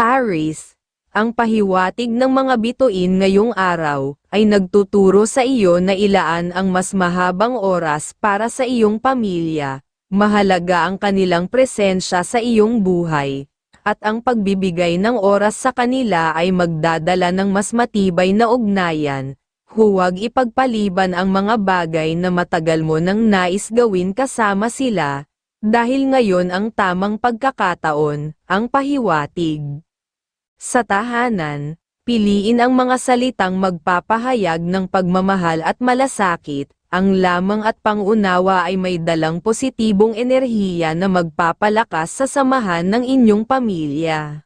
Aris, ang pahiwatig ng mga bituin ngayong araw, ay nagtuturo sa iyo na ilaan ang mas mahabang oras para sa iyong pamilya. Mahalaga ang kanilang presensya sa iyong buhay. At ang pagbibigay ng oras sa kanila ay magdadala ng mas matibay na ugnayan. Huwag ipagpaliban ang mga bagay na matagal mo nang nais gawin kasama sila, dahil ngayon ang tamang pagkakataon, ang pahiwatig. Sa tahanan, piliin ang mga salitang magpapahayag ng pagmamahal at malasakit, ang lamang at pangunawa ay may dalang positibong enerhiya na magpapalakas sa samahan ng inyong pamilya.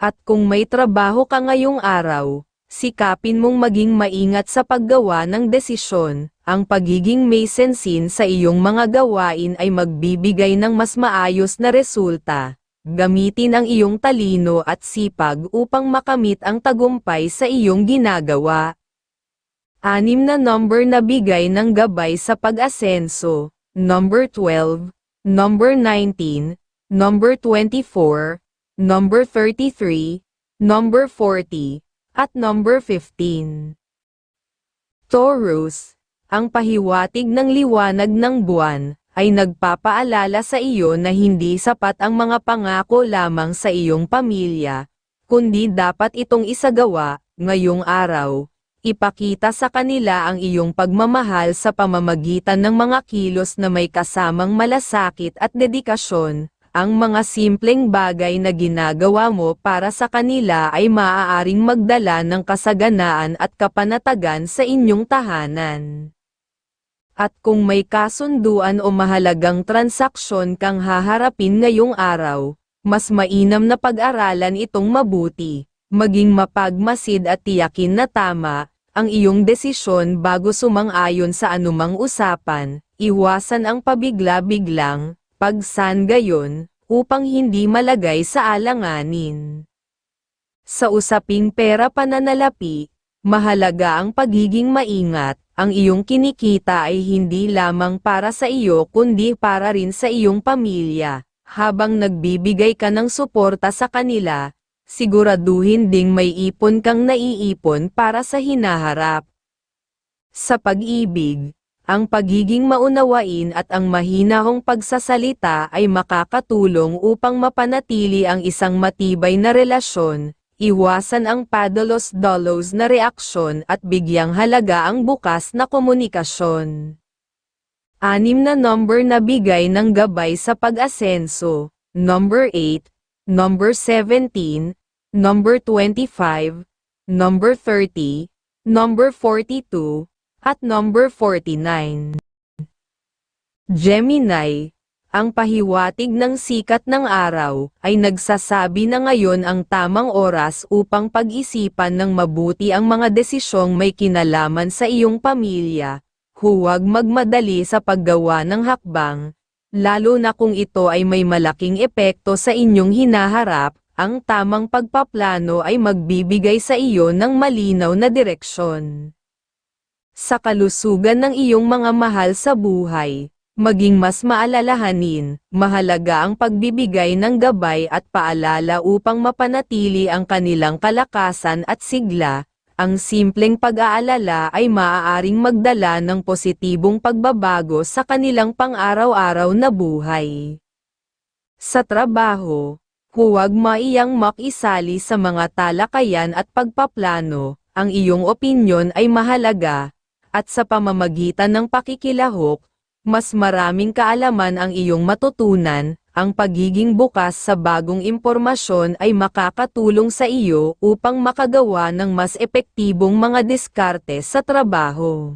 At kung may trabaho ka ngayong araw, sikapin mong maging maingat sa paggawa ng desisyon, ang pagiging may sensin sa iyong mga gawain ay magbibigay ng mas maayos na resulta. Gamitin ang iyong talino at sipag upang makamit ang tagumpay sa iyong ginagawa. Anim na number na bigay ng gabay sa pag-asenso, number 12, number 19, number 24, number 33, number 40, at number 15. Taurus, ang pahiwatig ng liwanag ng buwan, ay nagpapaalala sa iyo na hindi sapat ang mga pangako lamang sa iyong pamilya, kundi dapat itong isagawa, ngayong araw. Ipakita sa kanila ang iyong pagmamahal sa pamamagitan ng mga kilos na may kasamang malasakit at dedikasyon. Ang mga simpleng bagay na ginagawa mo para sa kanila ay maaaring magdala ng kasaganaan at kapanatagan sa inyong tahanan. At kung may kasunduan o mahalagang transaksyon kang haharapin ngayong araw, mas mainam na pag-aralan itong mabuti, maging mapagmasid at tiyakin na tama, ang iyong desisyon bago sumang-ayon sa anumang usapan, iwasan ang pabigla-biglang, pagsan gayon, upang hindi malagay sa alanganin. Sa usaping pera pananalapi, mahalaga ang pagiging maingat, ang iyong kinikita ay hindi lamang para sa iyo kundi para rin sa iyong pamilya. Habang nagbibigay ka ng suporta sa kanila, siguraduhin ding may ipon kang naiipon para sa hinaharap. Sa pag-ibig, ang pagiging maunawain at ang mahinahong pagsasalita ay makakatulong upang mapanatili ang isang matibay na relasyon, iwasan ang padalos-dalos na reaksyon at bigyang halaga ang bukas na komunikasyon. Anim na number na bigay ng gabay sa pag-asenso, number 8, number 17, number 25, number 30, number 42, at number 49. Gemini, ang pahiwatig ng sikat ng araw, ay nagsasabi na ngayon ang tamang oras upang pag-isipan ng mabuti ang mga desisyong may kinalaman sa iyong pamilya. Huwag magmadali sa paggawa ng hakbang, lalo na kung ito ay may malaking epekto sa inyong hinaharap, ang tamang pagpaplano ay magbibigay sa iyo ng malinaw na direksyon. Sa kalusugan ng iyong mga mahal sa buhay, maging mas maalalahanin, mahalaga ang pagbibigay ng gabay at paalala upang mapanatili ang kanilang kalakasan at sigla, ang simpleng pag-aalala ay maaaring magdala ng positibong pagbabago sa kanilang pang-araw-araw na buhay. Sa trabaho, huwag maiyang makisali sa mga talakayan at pagpaplano, ang iyong opinyon ay mahalaga, at sa pamamagitan ng pakikilahok, mas maraming kaalaman ang iyong matutunan, ang pagiging bukas sa bagong impormasyon ay makakatulong sa iyo upang makagawa ng mas epektibong mga diskarte sa trabaho.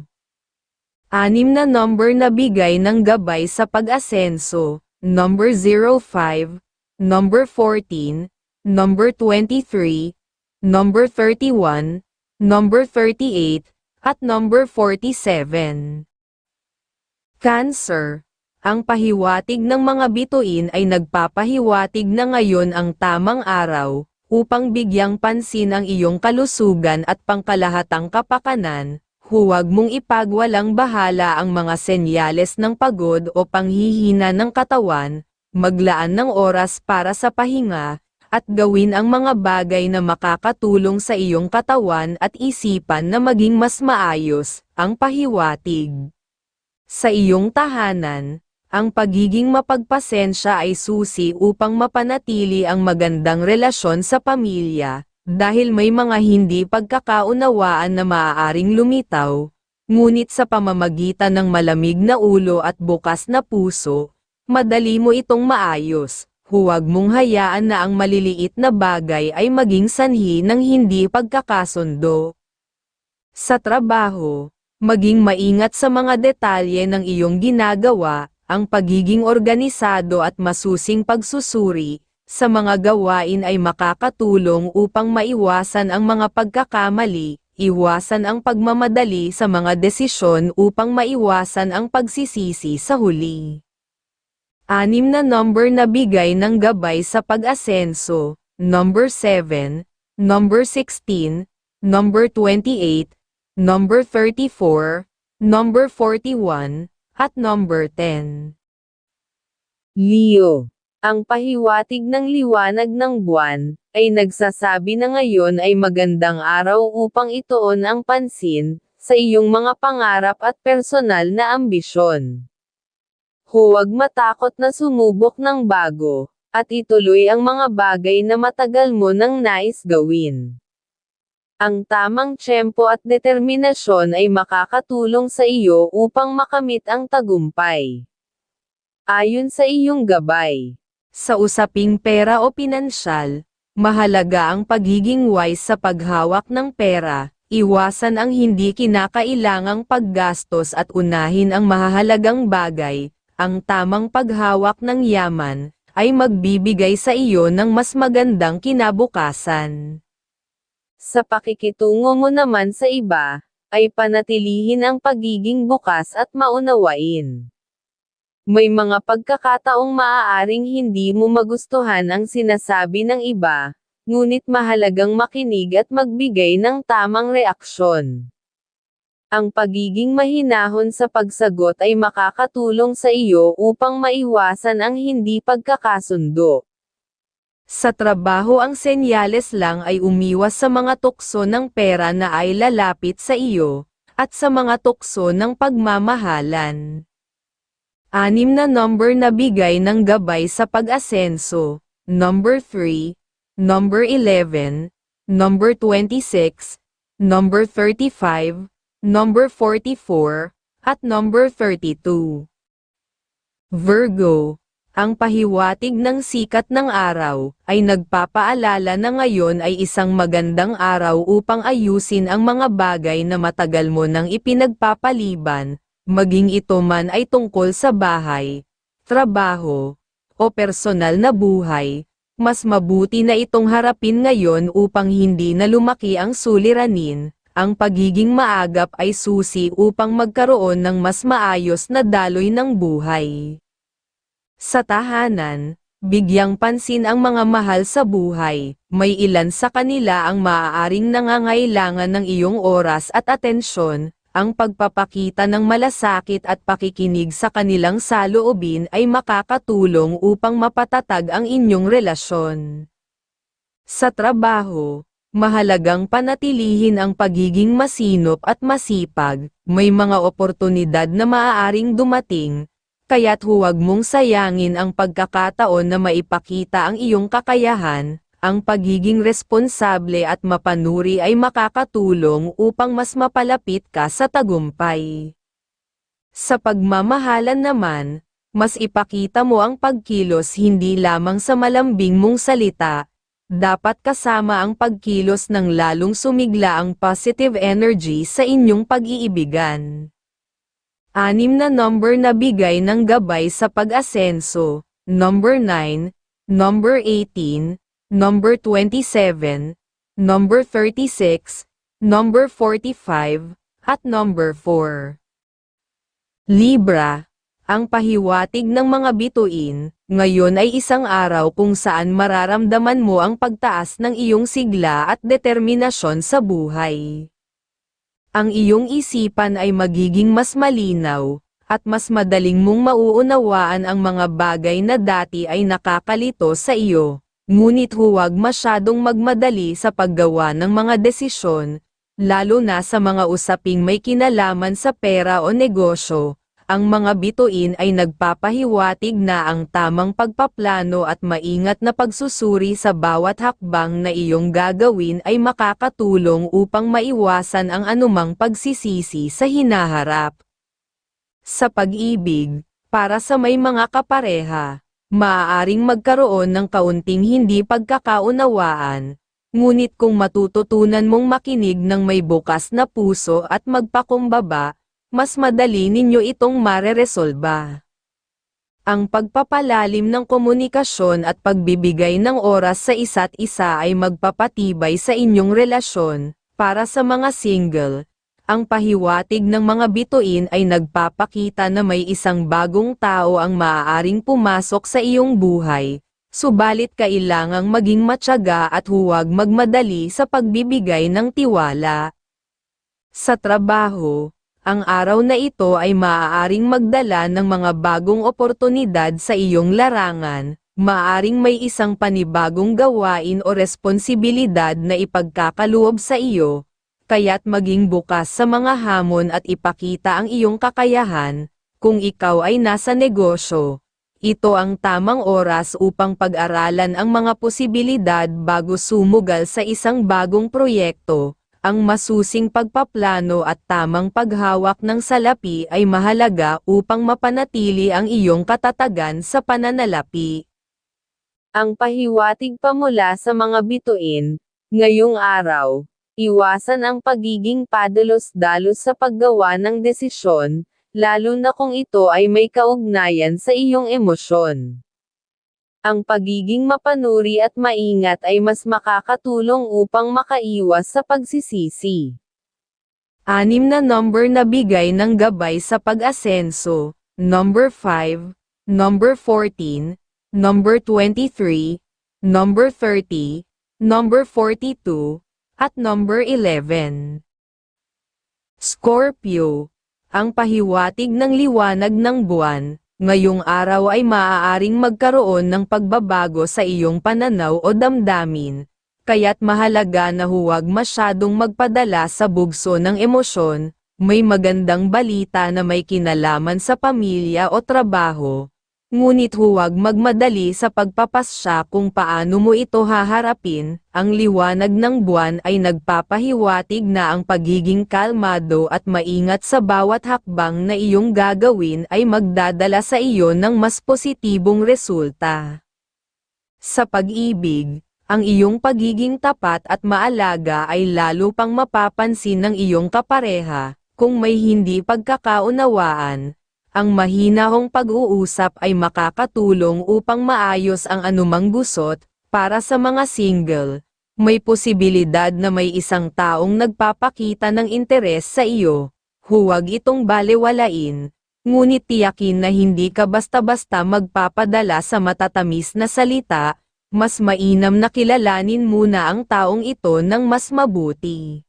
Anim na number na bigay ng gabay sa pag-asenso, number 05, number 14, number 23, number 31, number 38, at number 47. Cancer. Ang pahiwatig ng mga bituin ay nagpapahiwatig na ngayon ang tamang araw, upang bigyang pansin ang iyong kalusugan at pangkalahatang kapakanan, huwag mong ipagwalang bahala ang mga senyales ng pagod o panghihina ng katawan, maglaan ng oras para sa pahinga, at gawin ang mga bagay na makakatulong sa iyong katawan at isipan na maging mas maayos, ang pahiwatig. Sa iyong tahanan, ang pagiging mapagpasensya ay susi upang mapanatili ang magandang relasyon sa pamilya, dahil may mga hindi pagkakaunawaan na maaaring lumitaw, ngunit sa pamamagitan ng malamig na ulo at bukas na puso, madali mo itong maayos. Huwag mong hayaan na ang maliliit na bagay ay maging sanhi ng hindi pagkakasundo. Sa trabaho, maging maingat sa mga detalye ng iyong ginagawa, ang pagiging organisado at masusing pagsusuri, sa mga gawain ay makakatulong upang maiwasan ang mga pagkakamali, iwasan ang pagmamadali sa mga desisyon upang maiwasan ang pagsisisi sa huli. Anim na number na bigay ng gabay sa pag-asenso, number 7, number 16, number 28, number 34, number 41, at number 10. Leo. Ang pahiwatig ng liwanag ng buwan, ay nagsasabi na ngayon ay magandang araw upang ituon ang pansin, sa iyong mga pangarap at personal na ambisyon. Huwag matakot na sumubok ng bago, at ituloy ang mga bagay na matagal mo nang nais gawin. Ang tamang tiyempo at determinasyon ay makakatulong sa iyo upang makamit ang tagumpay. Ayon sa iyong gabay, sa usaping pera o pinansyal, mahalaga ang pagiging wise sa paghawak ng pera, iwasan ang hindi kinakailangang paggastos at unahin ang mahahalagang bagay, ang tamang paghawak ng yaman, ay magbibigay sa iyo ng mas magandang kinabukasan. Sa pakikitungo mo naman sa iba, ay panatilihin ang pagiging bukas at maunawain. May mga pagkakataong maaaring hindi mo magustuhan ang sinasabi ng iba, ngunit mahalagang makinig at magbigay ng tamang reaksyon. Ang pagiging mahinahon sa pagsagot ay makakatulong sa iyo upang maiwasan ang hindi pagkakasundo. Sa trabaho ang senyales lang ay umiwas sa mga tukso ng pera na ay lalapit sa iyo, at sa mga tukso ng pagmamahalan. Anim na number na bigay ng gabay sa pag-asenso, number 3, number 11, number 26, number 35, number 44, at number 32. Virgo, ang pahiwatig ng sikat ng araw, ay nagpapaalala na ngayon ay isang magandang araw upang ayusin ang mga bagay na matagal mo nang ipinagpapaliban, maging ito man ay tungkol sa bahay, trabaho, o personal na buhay, mas mabuti na itong harapin ngayon upang hindi na lumaki ang suliranin, ang pagiging maagap ay susi upang magkaroon ng mas maayos na daloy ng buhay. Sa tahanan, bigyang pansin ang mga mahal sa buhay, may ilan sa kanila ang maaaring nangangailangan ng iyong oras at atensyon, ang pagpapakita ng malasakit at pakikinig sa kanilang saloobin ay makakatulong upang mapatatag ang inyong relasyon. Sa trabaho, Mahalagang panatilihin ang pagiging masinop at masipag, may mga oportunidad na maaaring dumating, kaya't huwag mong sayangin ang pagkakataon na maipakita ang iyong kakayahan, ang pagiging responsable at mapanuri ay makakatulong upang mas mapalapit ka sa tagumpay. Sa pagmamahalan naman, mas ipakita mo ang pagkilos hindi lamang sa malambing mong salita, dapat kasama ang pagkilos ng lalong sumigla ang positive energy sa inyong pag-iibigan. Anim na number na bigay ng gabay sa pag-asenso, number 9, number 18, number 27, number 36, number 45, at number 4. Libra, ang pahiwatig ng mga bituin, ngayon ay isang araw kung saan mararamdaman mo ang pagtaas ng iyong sigla at determinasyon sa buhay. Ang iyong isipan ay magiging mas malinaw, at mas madaling mong mauunawaan ang mga bagay na dati ay nakakalito sa iyo. Ngunit huwag masyadong magmadali sa paggawa ng mga desisyon, lalo na sa mga usaping may kinalaman sa pera o negosyo. Ang mga bituin ay nagpapahiwatig na ang tamang pagpaplano at maingat na pagsusuri sa bawat hakbang na iyong gagawin ay makakatulong upang maiwasan ang anumang pagsisisi sa hinaharap. Sa pag-ibig, para sa may mga kapareha, maaaring magkaroon ng kaunting hindi pagkakaunawaan, ngunit kung matututunan mong makinig ng may bukas na puso at magpakumbaba, mas madali ninyo itong mareresolba. Ang pagpapalalim ng komunikasyon at pagbibigay ng oras sa isa't isa ay magpapatibay sa inyong relasyon. Para sa mga single, ang pahiwatig ng mga bituin ay nagpapakita na may isang bagong tao ang maaaring pumasok sa iyong buhay, subalit kailangang maging matyaga at huwag magmadali sa pagbibigay ng tiwala. Sa trabaho, ang araw na ito ay maaaring magdala ng mga bagong oportunidad sa iyong larangan, maaaring may isang panibagong gawain o responsibilidad na ipagkakaloob sa iyo, kaya't maging bukas sa mga hamon at ipakita ang iyong kakayahan, kung ikaw ay nasa negosyo. Ito ang tamang oras upang pag-aralan ang mga posibilidad bago sumugal sa isang bagong proyekto ang masusing pagpaplano at tamang paghawak ng salapi ay mahalaga upang mapanatili ang iyong katatagan sa pananalapi. Ang pahiwatig pa mula sa mga bituin, ngayong araw, iwasan ang pagiging padalos-dalos sa paggawa ng desisyon, lalo na kung ito ay may kaugnayan sa iyong emosyon. Ang pagiging mapanuri at maingat ay mas makakatulong upang makaiwas sa pagsisisi. Anim na number na bigay ng gabay sa pag-asenso, number 5, number 14, number 23, number 30, number 42, at number 11. Scorpio, ang pahiwatig ng liwanag ng buwan, ngayong araw ay maaaring magkaroon ng pagbabago sa iyong pananaw o damdamin, kaya't mahalaga na huwag masyadong magpadala sa bugso ng emosyon, may magandang balita na may kinalaman sa pamilya o trabaho, Ngunit huwag magmadali sa pagpapasya kung paano mo ito haharapin, ang liwanag ng buwan ay nagpapahiwatig na ang pagiging kalmado at maingat sa bawat hakbang na iyong gagawin ay magdadala sa iyo ng mas positibong resulta. Sa pag-ibig, ang iyong pagiging tapat at maalaga ay lalo pang mapapansin ng iyong kapareha, kung may hindi pagkakaunawaan, ang mahinahong pag-uusap ay makakatulong upang maayos ang anumang gusot, para sa mga single. May posibilidad na may isang taong nagpapakita ng interes sa iyo. Huwag itong balewalain, ngunit tiyakin na hindi ka basta-basta magpapadala sa matatamis na salita, mas mainam na kilalanin muna ang taong ito ng mas mabuti.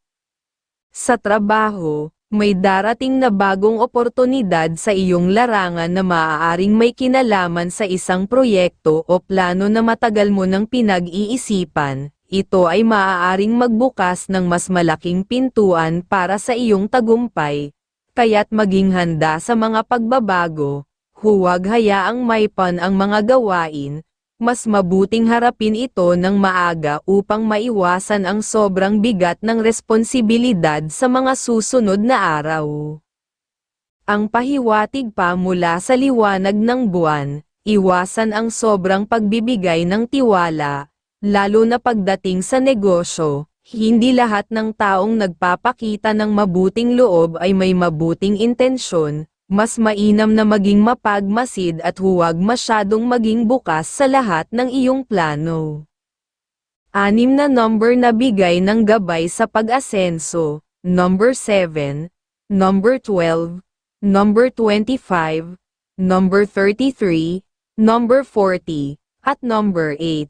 Sa trabaho, may darating na bagong oportunidad sa iyong larangan na maaaring may kinalaman sa isang proyekto o plano na matagal mo nang pinag-iisipan, ito ay maaaring magbukas ng mas malaking pintuan para sa iyong tagumpay, kaya't maging handa sa mga pagbabago, huwag hayaang maypan ang mga gawain, mas mabuting harapin ito ng maaga upang maiwasan ang sobrang bigat ng responsibilidad sa mga susunod na araw. Ang pahiwatig pa mula sa liwanag ng buwan, iwasan ang sobrang pagbibigay ng tiwala, lalo na pagdating sa negosyo, hindi lahat ng taong nagpapakita ng mabuting loob ay may mabuting intensyon, mas mainam na maging mapagmasid at huwag masyadong maging bukas sa lahat ng iyong plano. Anim na number na bigay ng gabay sa pag-asenso, number 7, number 12, number 25, number 33, number 40, at number 8.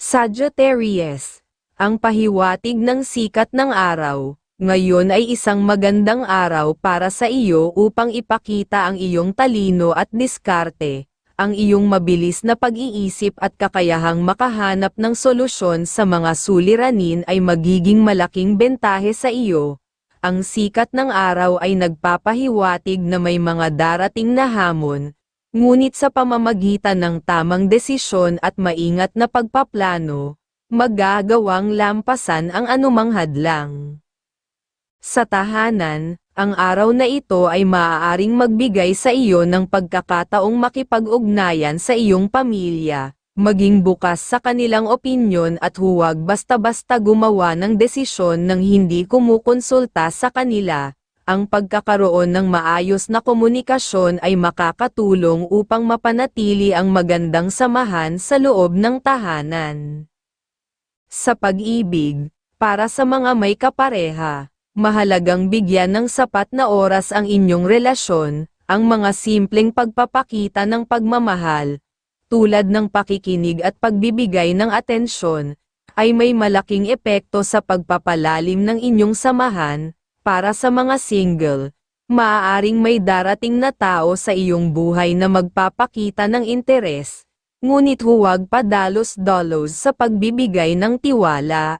Sagittarius, ang pahiwatig ng sikat ng araw, ngayon ay isang magandang araw para sa iyo upang ipakita ang iyong talino at diskarte. ang iyong mabilis na pag-iisip at kakayahang makahanap ng solusyon sa mga suliranin ay magiging malaking bentahe sa iyo. Ang sikat ng araw ay nagpapahiwatig na may mga darating na hamon, ngunit sa pamamagitan ng tamang desisyon at maingat na pagpaplano, magagawang lampasan ang anumang hadlang. Sa tahanan, ang araw na ito ay maaaring magbigay sa iyo ng pagkakataong makipag-ugnayan sa iyong pamilya, maging bukas sa kanilang opinyon at huwag basta-basta gumawa ng desisyon nang hindi kumukonsulta sa kanila. Ang pagkakaroon ng maayos na komunikasyon ay makakatulong upang mapanatili ang magandang samahan sa loob ng tahanan. Sa pag-ibig, para sa mga may kapareha, mahalagang bigyan ng sapat na oras ang inyong relasyon, ang mga simpleng pagpapakita ng pagmamahal, tulad ng pakikinig at pagbibigay ng atensyon, ay may malaking epekto sa pagpapalalim ng inyong samahan, para sa mga single, maaaring may darating na tao sa iyong buhay na magpapakita ng interes, ngunit huwag padalos-dalos sa pagbibigay ng tiwala.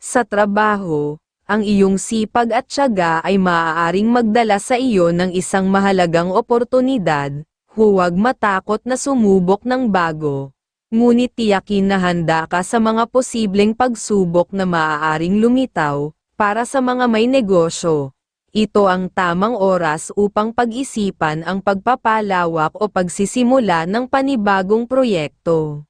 Sa trabaho, ang iyong sipag at tiyaga ay maaaring magdala sa iyo ng isang mahalagang oportunidad, huwag matakot na sumubok ng bago. Ngunit tiyakin na handa ka sa mga posibleng pagsubok na maaaring lumitaw, para sa mga may negosyo. Ito ang tamang oras upang pag-isipan ang pagpapalawak o pagsisimula ng panibagong proyekto.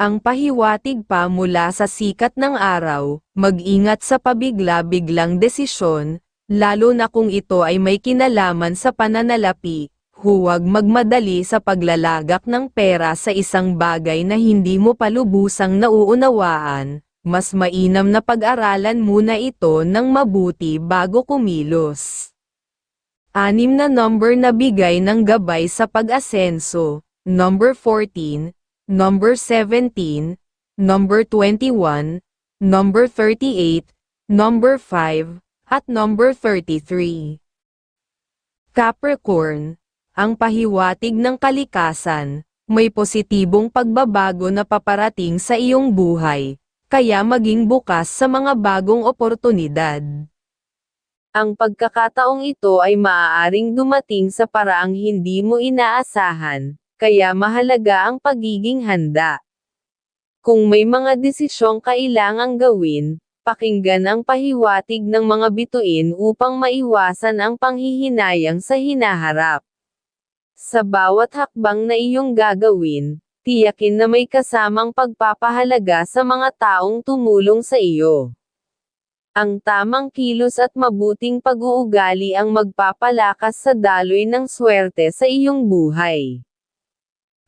Ang pahiwatig pa mula sa sikat ng araw, mag-ingat sa pabigla-biglang desisyon, lalo na kung ito ay may kinalaman sa pananalapi, huwag magmadali sa paglalagak ng pera sa isang bagay na hindi mo palubusang nauunawaan, mas mainam na pag-aralan muna ito ng mabuti bago kumilos. Anim na number na bigay ng gabay sa pag-asenso, number 14, number 17, number 21, number 38, number 5, at number 33. Capricorn, ang pahiwatig ng kalikasan, may positibong pagbabago na paparating sa iyong buhay, kaya maging bukas sa mga bagong oportunidad. Ang pagkakataong ito ay maaaring dumating sa paraang hindi mo inaasahan, kaya mahalaga ang pagiging handa. Kung may mga desisyong kailangang gawin, pakinggan ang pahiwatig ng mga bituin upang maiwasan ang panghihinayang sa hinaharap. Sa bawat hakbang na iyong gagawin, tiyakin na may kasamang pagpapahalaga sa mga taong tumulong sa iyo. Ang tamang kilos at mabuting pag-uugali ang magpapalakas sa daloy ng swerte sa iyong buhay.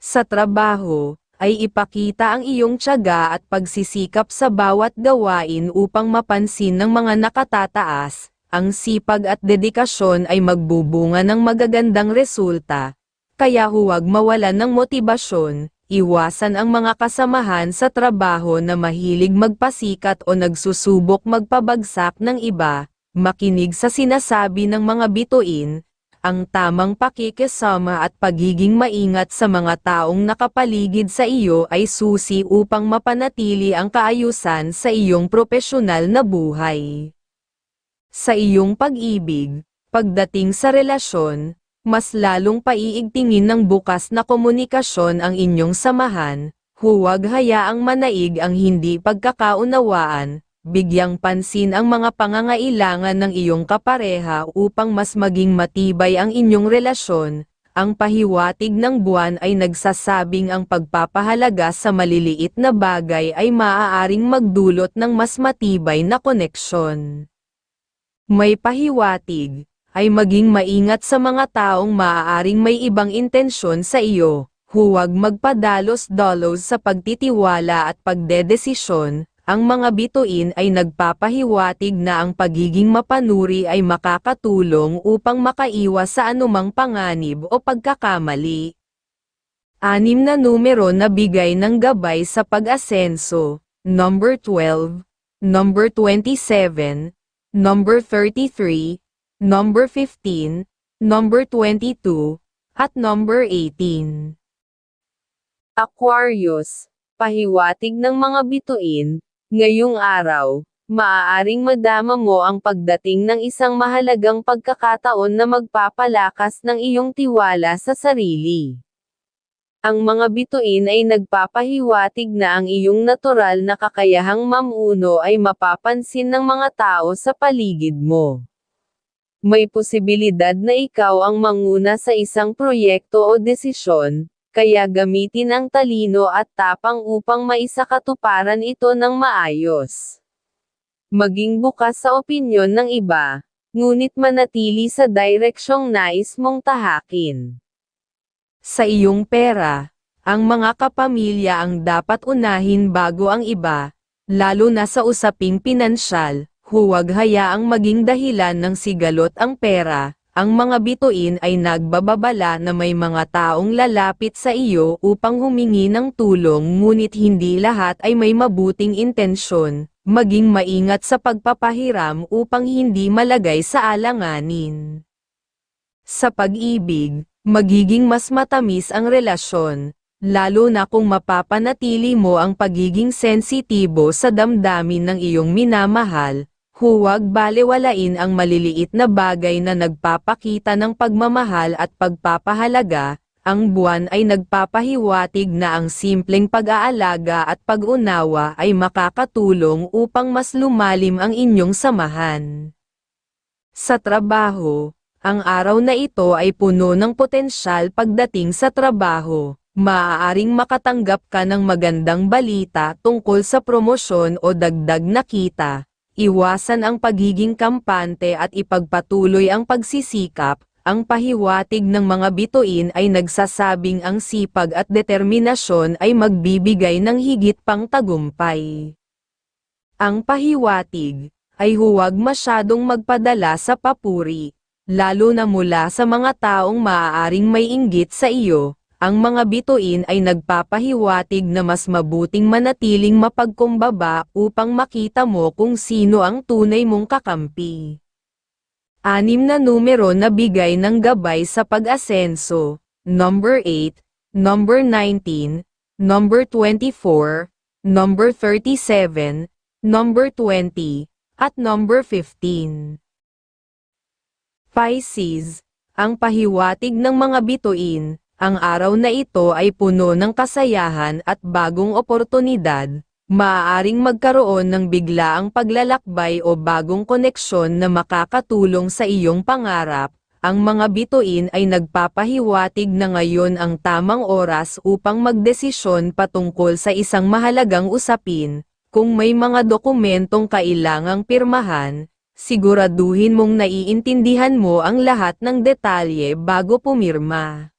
Sa trabaho, ay ipakita ang iyong tiyaga at pagsisikap sa bawat gawain upang mapansin ng mga nakatataas, ang sipag at dedikasyon ay magbubunga ng magagandang resulta, kaya huwag mawalan ng motibasyon, iwasan ang mga kasamahan sa trabaho na mahilig magpasikat o nagsusubok magpabagsak ng iba, makinig sa sinasabi ng mga bituin, ang tamang pakikisama at pagiging maingat sa mga taong nakapaligid sa iyo ay susi upang mapanatili ang kaayusan sa iyong propesyonal na buhay. Sa iyong pag-ibig, pagdating sa relasyon, mas lalong paiigtingin ng bukas na komunikasyon ang inyong samahan, huwag hayaang manaig ang hindi pagkakaunawaan, bigyang pansin ang mga pangangailangan ng iyong kapareha upang mas maging matibay ang inyong relasyon. Ang pahiwatig ng buwan ay nagsasabing ang pagpapahalaga sa maliliit na bagay ay maaaring magdulot ng mas matibay na koneksyon. May pahiwatig, ay maging maingat sa mga taong maaaring may ibang intensyon sa iyo, huwag magpadalos-dalos sa pagtitiwala at pagdedesisyon, ang mga bituin ay nagpapahiwatig na ang pagiging mapanuri ay makakatulong upang makaiwas sa anumang panganib o pagkakamali. Anim na numero na bigay ng gabay sa pag-asenso, number 12, number 27, number 33, number 15, number 22, at number 18. Aquarius, pahiwatig ng mga bituin, ngayong araw, maaaring madama mo ang pagdating ng isang mahalagang pagkakataon na magpapalakas ng iyong tiwala sa sarili. Ang mga bituin ay nagpapahiwatig na ang iyong natural na kakayahang mamuno ay mapapansin ng mga tao sa paligid mo. May posibilidad na ikaw ang manguna sa isang proyekto o desisyon, kaya gamitin ang talino at tapang upang maisakatuparan ito ng maayos. Maging bukas sa opinyon ng iba, ngunit manatili sa direksyong nais mong tahakin. Sa iyong pera, ang mga kapamilya ang dapat unahin bago ang iba, lalo na sa usaping pinansyal, huwag hayaang maging dahilan ng sigalot ang pera, ang mga bituin ay nagbababala na may mga taong lalapit sa iyo upang humingi ng tulong ngunit hindi lahat ay may mabuting intensyon, maging maingat sa pagpapahiram upang hindi malagay sa alanganin. Sa pag-ibig, magiging mas matamis ang relasyon, lalo na kung mapapanatili mo ang pagiging sensitibo sa damdamin ng iyong minamahal, huwag balewalain ang maliliit na bagay na nagpapakita ng pagmamahal at pagpapahalaga, ang buwan ay nagpapahiwatig na ang simpleng pag-aalaga at pag-unawa ay makakatulong upang mas lumalim ang inyong samahan. Sa trabaho, ang araw na ito ay puno ng potensyal pagdating sa trabaho. Maaaring makatanggap ka ng magandang balita tungkol sa promosyon o dagdag na kita. Iwasan ang pagiging kampante at ipagpatuloy ang pagsisikap. Ang pahiwatig ng mga bituin ay nagsasabing ang sipag at determinasyon ay magbibigay ng higit pang tagumpay. Ang pahiwatig ay huwag masyadong magpadala sa papuri lalo na mula sa mga taong maaaring may inggit sa iyo, ang mga bituin ay nagpapahiwatig na mas mabuting manatiling mapagkumbaba upang makita mo kung sino ang tunay mong kakampi. Anim na numero na bigay ng gabay sa pag-asenso, number 8, number 19, number 24, number 37, number 20, at number 15. Pisces, ang pahiwatig ng mga bituin, ang araw na ito ay puno ng kasayahan at bagong oportunidad, maaaring magkaroon ng biglaang paglalakbay o bagong koneksyon na makakatulong sa iyong pangarap, ang mga bituin ay nagpapahiwatig na ngayon ang tamang oras upang magdesisyon patungkol sa isang mahalagang usapin, kung may mga dokumentong kailangang pirmahan, siguraduhin mong naiintindihan mo ang lahat ng detalye bago pumirma.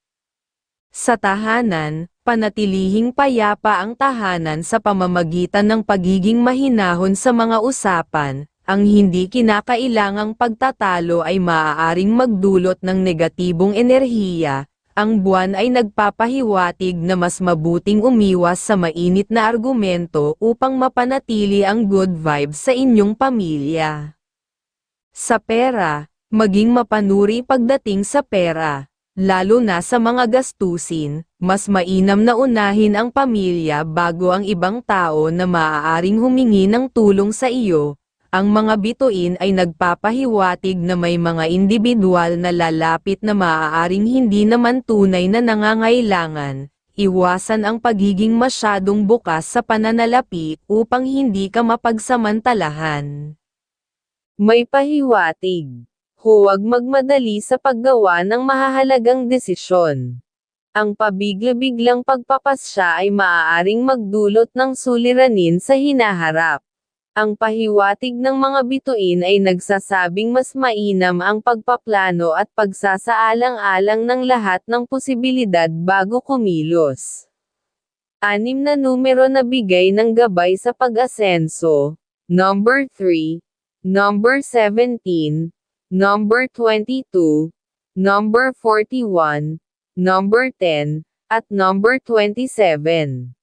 Sa tahanan, panatilihing payapa ang tahanan sa pamamagitan ng pagiging mahinahon sa mga usapan, ang hindi kinakailangang pagtatalo ay maaaring magdulot ng negatibong enerhiya, ang buwan ay nagpapahiwatig na mas mabuting umiwas sa mainit na argumento upang mapanatili ang good vibes sa inyong pamilya. Sa pera, maging mapanuri pagdating sa pera. Lalo na sa mga gastusin, mas mainam na unahin ang pamilya bago ang ibang tao na maaaring humingi ng tulong sa iyo. Ang mga bituin ay nagpapahiwatig na may mga individual na lalapit na maaaring hindi naman tunay na nangangailangan. Iwasan ang pagiging masyadong bukas sa pananalapi upang hindi ka mapagsamantalahan. May pahiwatig. Huwag magmadali sa paggawa ng mahahalagang desisyon. Ang pabigla-biglang pagpapasya ay maaaring magdulot ng suliranin sa hinaharap. Ang pahiwatig ng mga bituin ay nagsasabing mas mainam ang pagpaplano at pagsasaalang-alang ng lahat ng posibilidad bago kumilos. Anim na numero na bigay ng gabay sa pag-asenso. Number 3, number 17, number 22, number 41, number 10, at number 27.